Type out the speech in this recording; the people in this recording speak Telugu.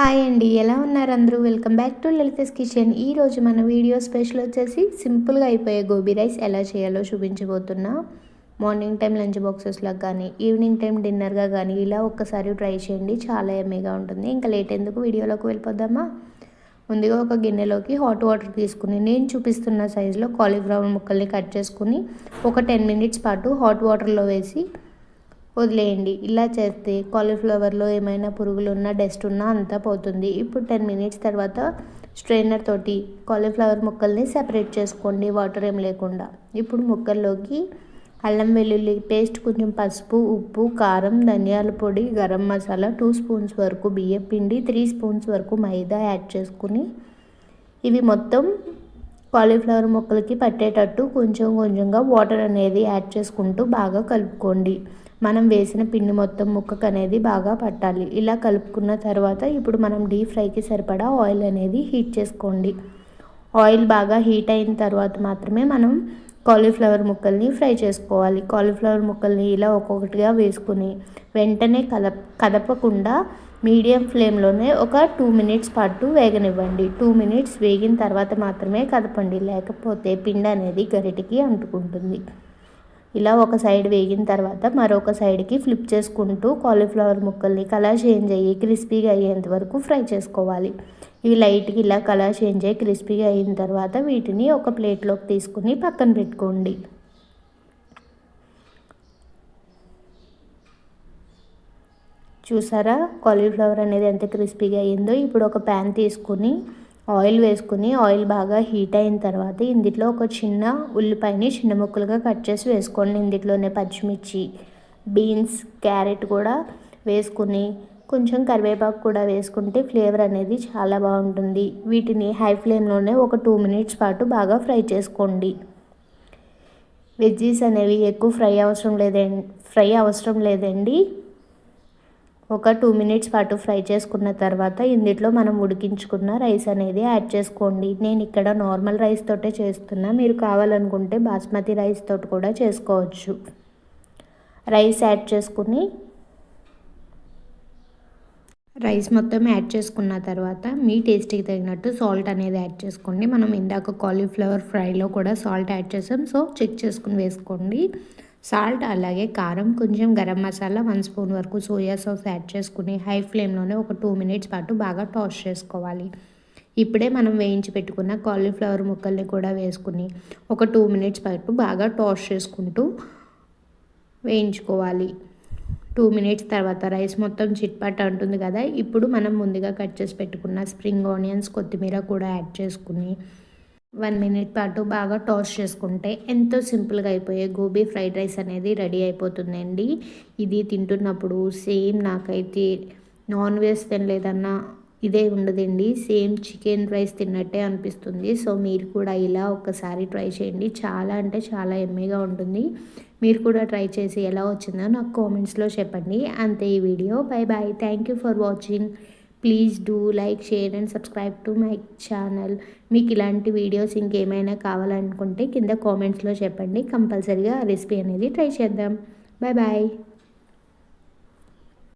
హాయ్ అండి ఎలా ఉన్నారు అందరూ? Welcome back to Lalitha's kitchen ఈరోజు మన వీడియో స్పెషల్ వచ్చేసి సింపుల్గా అయిపోయే గోబీ రైస్ ఎలా చేయాలో చూపించబోతున్నా. మార్నింగ్ టైం లంచ్ బాక్సెస్లో కానీ ఈవినింగ్ టైం డిన్నర్గా కానీ ఇలా ఒక్కసారి ట్రై చేయండి చాలా ఎమ్మీగా ఉంటుంది. ఇంకా లేట్ ఎందుకు వీడియోలోకి వెళ్ళిపోద్దామా ముందుగా ఒక గిన్నెలోకి హాట్ వాటర్ తీసుకుని నేను చూపిస్తున్న సైజులో కాలీఫ్లవర్ ముక్కల్ని కట్ చేసుకుని ఒక టెన్ మినిట్స్ పాటు హాట్ వాటర్లో వేసి వదిలేయండి. ఇలా చేస్తే కాలీఫ్లవర్లో ఏమైనా పురుగులు ఉన్నా డస్ట్ ఉన్నా అంతా పోతుంది. ఇప్పుడు టెన్ మినిట్స్ తర్వాత స్ట్రైనర్ తోటి కాలీఫ్లవర్ ముక్కల్ని సెపరేట్ చేసుకోండి. వాటర్ ఏం లేకుండా. ఇప్పుడు ముక్కల్లోకి అల్లం వెల్లుల్లి పేస్ట్ కొంచెం పసుపు ఉప్పు కారం ధనియాల పొడి గరం మసాలా టూ స్పూన్స్ వరకు బియ్యం పిండి త్రీ స్పూన్స్ వరకు మైదా యాడ్ చేసుకుని ఇవి మొత్తం కాలీఫ్లవర్ ముక్కలకి పట్టేటట్టు కొంచెం కొంచెంగా వాటర్ అనేది యాడ్ చేసుకుంటూ బాగా కలుపుకోండి. మనం వేసిన పిండి మొత్తం ముక్కకు అనేది బాగా పట్టాలి. ఇలా కలుపుకున్న తర్వాత ఇప్పుడు మనం డీప్ ఫ్రైకి సరిపడా ఆయిల్ అనేది హీట్ చేసుకోండి. ఆయిల్ బాగా హీట్ అయిన తర్వాత మాత్రమే మనం కాలీఫ్లవర్ ముక్కల్ని ఫ్రై చేసుకోవాలి. కాలీఫ్లవర్ ముక్కల్ని ఇలా ఒక్కొక్కటిగా వేసుకుని వెంటనే కదప కదపకుండా మీడియం ఫ్లేమ్లోనే ఒక టూ మినిట్స్ పాటు వేగనివ్వండి. టూ మినిట్స్ వేగిన తర్వాత మాత్రమే కదపండి. లేకపోతే పిండి అనేది గరిటికి అంటుకుంటుంది. ఇలా ఒక సైడ్ వేగిన తర్వాత మరొక సైడ్కి ఫ్లిప్ చేసుకుంటూ కాలీఫ్లవర్ ముక్కల్ని కలర్ చేంజ్ అయ్యి క్రిస్పీగా అయ్యేంత వరకు ఫ్రై చేసుకోవాలి. ఇవి లైట్గా ఇలా కలర్ చేంజ్ అయ్యి క్రిస్పీగా అయిన తర్వాత వీటిని ఒక ప్లేట్లోకి తీసుకుని పక్కన పెట్టుకోండి. చూసారా? కాలీఫ్లవర్ అనేది ఎంత క్రిస్పీగా అయ్యిందో. ఇప్పుడు ఒక ప్యాన్ తీసుకుని ఆయిల్ వేసుకుని ఆయిల్ బాగా హీట్ అయిన తర్వాత ఇందులో ఒక చిన్న ఉల్లిపాయని చిన్న ముక్కలుగా కట్ చేసి వేసుకోండి. ఇందులోనే పచ్చిమిర్చి బీన్స్ క్యారెట్ కూడా వేసుకుని కొంచెం కరివేపాకు కూడా వేసుకుంటే ఫ్లేవర్ అనేది చాలా బాగుంటుంది. వీటిని హై ఫ్లేమ్లోనే ఒక టూ మినిట్స్ పాటు బాగా ఫ్రై చేసుకోండి. వెజ్జీస్ అనేవి ఎక్కువ ఫ్రై అవసరం లేదండి ఫ్రై అవసరం లేదండి. ఒక టూ మినిట్స్ పాటు ఫ్రై చేసుకున్న తర్వాత ఇందులో మనం ఉడికించుకున్న రైస్ అనేది యాడ్ చేసుకోండి. నేను ఇక్కడ నార్మల్ రైస్ తోటే చేస్తున్నా. మీరు కావాలనుకుంటే బాస్మతి రైస్ తోటి కూడా చేసుకోవచ్చు. రైస్ యాడ్ చేసుకుని రైస్ మొత్తం యాడ్ చేసుకున్న తర్వాత మీ టేస్ట్కి తగినట్టు సాల్ట్ అనేది యాడ్ చేసుకోండి. మనం ఇందాక కాలీఫ్లవర్ ఫ్రైలో కూడా సాల్ట్ యాడ్ చేసాం. సో చెక్ చేసుకుని వేసుకోండి. సాల్ట్ అలాగే కారం కొంచెం గరం మసాలా వన్ స్పూన్ వరకు సోయా సాస్ యాడ్ చేసుకుని హై ఫ్లేమ్లోనే ఒక టూ మినిట్స్ పాటు బాగా టాస్ చేసుకోవాలి. ఇప్పుడే మనం వేయించి పెట్టుకున్న కాలీఫ్లవర్ ముక్కల్ని కూడా వేసుకుని ఒక టూ మినిట్స్ పాటు బాగా టాస్ చేసుకుంటూ వేయించుకోవాలి. టూ మినిట్స్ తర్వాత రైస్ మొత్తం చిట్పాట్ అంటుంది కదా ఇప్పుడు మనం ముందుగా కట్ చేసి పెట్టుకున్న స్ప్రింగ్ ఆనియన్స్ కొత్తిమీర కూడా యాడ్ చేసుకుని వన్ మినిట్ పాటు బాగా టాస్ చేసుకుంటే ఎంతో సింపుల్గా అయిపోయే గోబీ ఫ్రైడ్ రైస్ అనేది రెడీ అయిపోతుందండి. ఇది తింటున్నప్పుడు సేమ్ నాకైతే నాన్ వెజ్ తినలేదన్నా ఇదే ఉండదండి. సేమ్ చికెన్ రైస్ తిన్నట్టే అనిపిస్తుంది. సో మీరు కూడా ఇలా ఒక్కసారి ట్రై చేయండి. చాలా అంటే చాలా ఎమ్మీగా ఉంటుంది. మీరు కూడా ట్రై చేసి ఎలా వచ్చిందో నాకు కామెంట్స్లో చెప్పండి. అంతే ఈ video. Bye bye thank you for watching. Please do like share and subscribe to my channel మీకు ఇలాంటి వీడియోస్ ఇంకేమైనా కావాలనుకుంటే కింద కామెంట్స్లో చెప్పండి. కంపల్సరీగా రెసిపీ అనేది ట్రై చేద్దాం. Bye bye